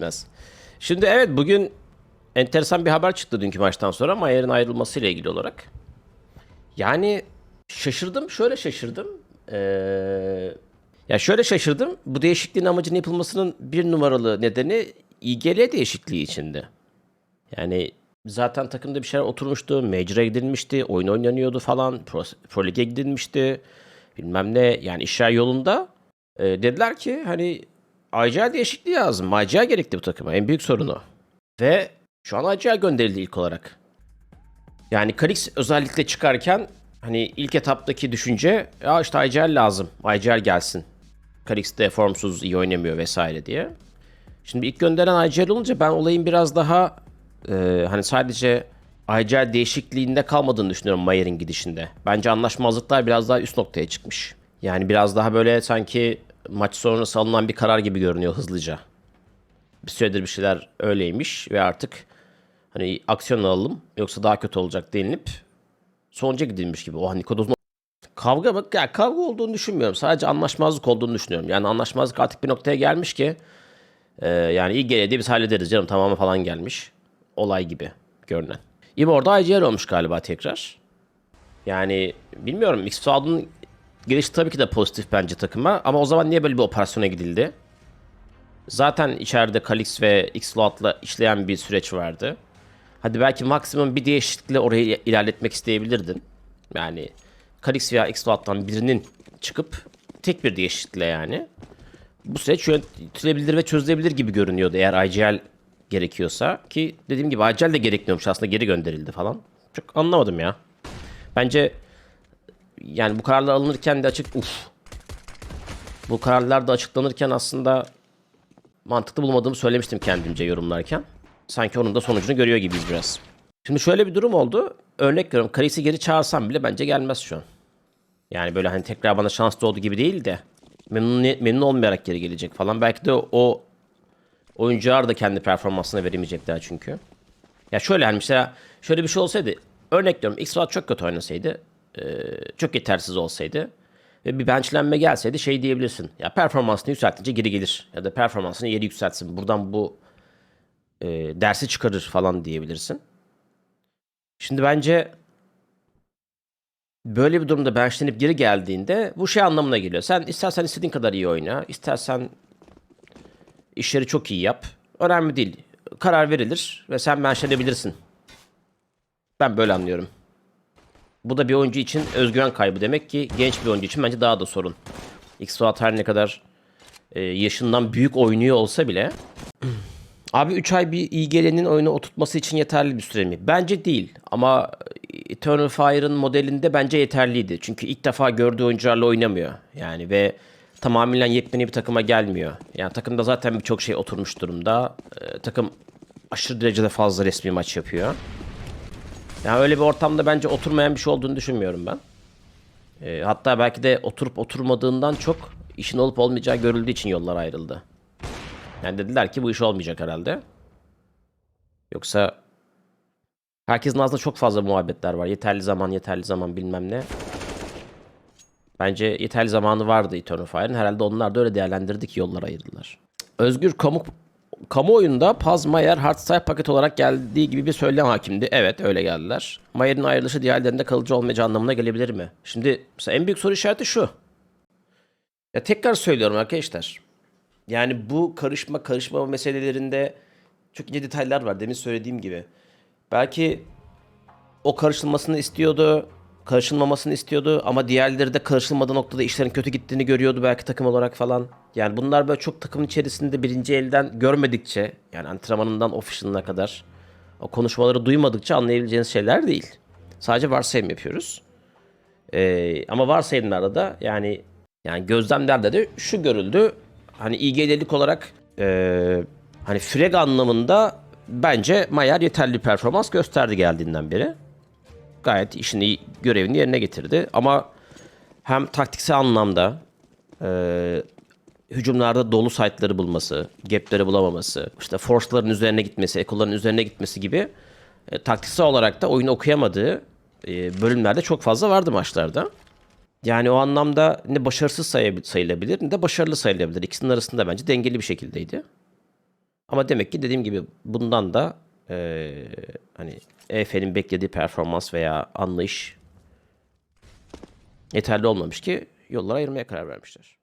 etmez. Şimdi evet bugün enteresan bir haber çıktı dünkü maçtan sonra Mayer'in ayrılmasıyla ilgili olarak. Yani şaşırdım, şöyle şaşırdım. Ee, ya şöyle şaşırdım. Bu değişikliğin amacının yapılmasının bir numaralı nedeni İGL değişikliği içinde. Yani zaten takımda bir şeyler oturmuştu. Major'a gidilmişti. Oyun oynanıyordu falan. Pro, Pro Lig'e gidilmişti. Bilmem ne. Yani işler yolunda. Ee, dediler ki hani IGL değişikliği lazım. IGL gerekli bu takıma. En büyük sorunu. Ve şu an IGL gönderildi ilk olarak. Yani Kalix özellikle çıkarken hani ilk etaptaki düşünce ya işte IGL lazım. IGL gelsin. Kalix de formsuz iyi oynamıyor vesaire diye. Şimdi ilk gönderen IGL olunca ben olayın biraz daha e, hani sadece IGL değişikliğinde kalmadığını düşünüyorum Mayer'in gidişinde. Bence anlaşmazlıklar biraz daha üst noktaya çıkmış. Yani biraz daha böyle sanki maç sonrası alınan bir karar gibi görünüyor hızlıca. Bir süredir bir şeyler öyleymiş ve artık hani aksiyon alalım yoksa daha kötü olacak denilip sonuca gidilmiş gibi. O hani Kodos'un kavga mı? Ya kavga olduğunu düşünmüyorum. Sadece anlaşmazlık olduğunu düşünüyorum. Yani anlaşmazlık artık bir noktaya gelmiş ki e, yani iyi geledi biz hallederiz canım tamamı falan gelmiş. Olay gibi görünen. İbo orada IGL olmuş galiba tekrar. Yani bilmiyorum. X-Cloud'un gelişi tabii ki de pozitif bence takıma. Ama o zaman niye böyle bir operasyona gidildi? Zaten içeride Kalix ve X-Cloud'la işleyen bir süreç vardı. Hadi belki maksimum bir değişiklikle orayı ilerletmek isteyebilirdin. Yani Kalix veya X-Cloud'dan birinin çıkıp tek bir değişiklikle yani. Bu süreç yönetilebilir ve çözülebilir gibi görünüyordu eğer IGL gerekiyorsa. Ki dediğim gibi IGL de gerekmiyormuş aslında geri gönderildi falan. Çok anlamadım ya. Bence yani bu kararlar alınırken de açık uf. Bu kararlar da açıklanırken aslında mantıklı bulmadığımı söylemiştim kendimce yorumlarken. Sanki onun da sonucunu görüyor gibiyiz biraz. Şimdi şöyle bir durum oldu. Örnek veriyorum. Kalix'i geri çağırsam bile bence gelmez şu an. Yani böyle hani tekrar bana şans doğdu gibi değil de memnun, memnun olmayarak geri gelecek falan. Belki de o oyuncular da kendi performansını veremeyecekler çünkü. Ya şöyle hani mesela şöyle bir şey olsaydı örnek veriyorum x çok kötü oynasaydı e, çok yetersiz olsaydı ve bir benchlenme gelseydi şey diyebilirsin. Ya performansını yükseltince geri gelir. Ya da performansını yeri yükseltsin. Buradan bu e, dersi çıkarır falan diyebilirsin. Şimdi bence böyle bir durumda benchlenip geri geldiğinde bu şey anlamına geliyor. Sen istersen istediğin kadar iyi oyna. istersen işleri çok iyi yap. Önemli değil. Karar verilir ve sen benchlenebilirsin. Ben böyle anlıyorum. Bu da bir oyuncu için özgüven kaybı demek ki genç bir oyuncu için bence daha da sorun. x her ne kadar e, yaşından büyük oynuyor olsa bile Abi 3 ay bir İGL'nin oyunu oturtması için yeterli bir süre mi? Bence değil ama Eternal Fire'ın modelinde bence yeterliydi. Çünkü ilk defa gördüğü oyuncularla oynamıyor. Yani ve tamamen yepyeni bir takıma gelmiyor. Yani takımda zaten birçok şey oturmuş durumda. Ee, takım aşırı derecede fazla resmi maç yapıyor. Yani öyle bir ortamda bence oturmayan bir şey olduğunu düşünmüyorum ben. Ee, hatta belki de oturup oturmadığından çok işin olup olmayacağı görüldüğü için yollar ayrıldı. Yani dediler ki bu iş olmayacak herhalde. Yoksa herkesin ağzında çok fazla muhabbetler var. Yeterli zaman, yeterli zaman bilmem ne. Bence yeterli zamanı vardı Eternal Fire'ın. Herhalde onlar da öyle değerlendirdi ki yollar ayırdılar. Özgür kamu kamuoyunda Paz Mayer Hardstyle paket olarak geldiği gibi bir söylem hakimdi. Evet öyle geldiler. Mayer'in ayrılışı diğerlerinde kalıcı olmayacağı anlamına gelebilir mi? Şimdi en büyük soru işareti şu. Ya tekrar söylüyorum arkadaşlar. Yani bu karışma karışma meselelerinde çok ince detaylar var demin söylediğim gibi. Belki o karışılmasını istiyordu, karışılmamasını istiyordu ama diğerleri de karışılmadığı noktada işlerin kötü gittiğini görüyordu belki takım olarak falan. Yani bunlar böyle çok takımın içerisinde birinci elden görmedikçe yani antrenmanından official'ına kadar o konuşmaları duymadıkça anlayabileceğiniz şeyler değil. Sadece varsayım yapıyoruz. Ee, ama varsayımlarda da yani yani gözlemlerde de şu görüldü hani İGL'lik olarak e, hani Freg anlamında bence Mayer yeterli performans gösterdi geldiğinden beri. Gayet işini görevini yerine getirdi ama hem taktiksel anlamda e, hücumlarda dolu site'ları bulması, gap'leri bulamaması, işte force'ların üzerine gitmesi, ekoların üzerine gitmesi gibi e, taktiksel olarak da oyunu okuyamadığı e, bölümlerde çok fazla vardı maçlarda. Yani o anlamda ne başarısız sayılabilir ne de başarılı sayılabilir. İkisinin arasında bence dengeli bir şekildeydi. Ama demek ki dediğim gibi bundan da eee, hani EF'nin beklediği performans veya anlayış yeterli olmamış ki yollara ayırmaya karar vermişler.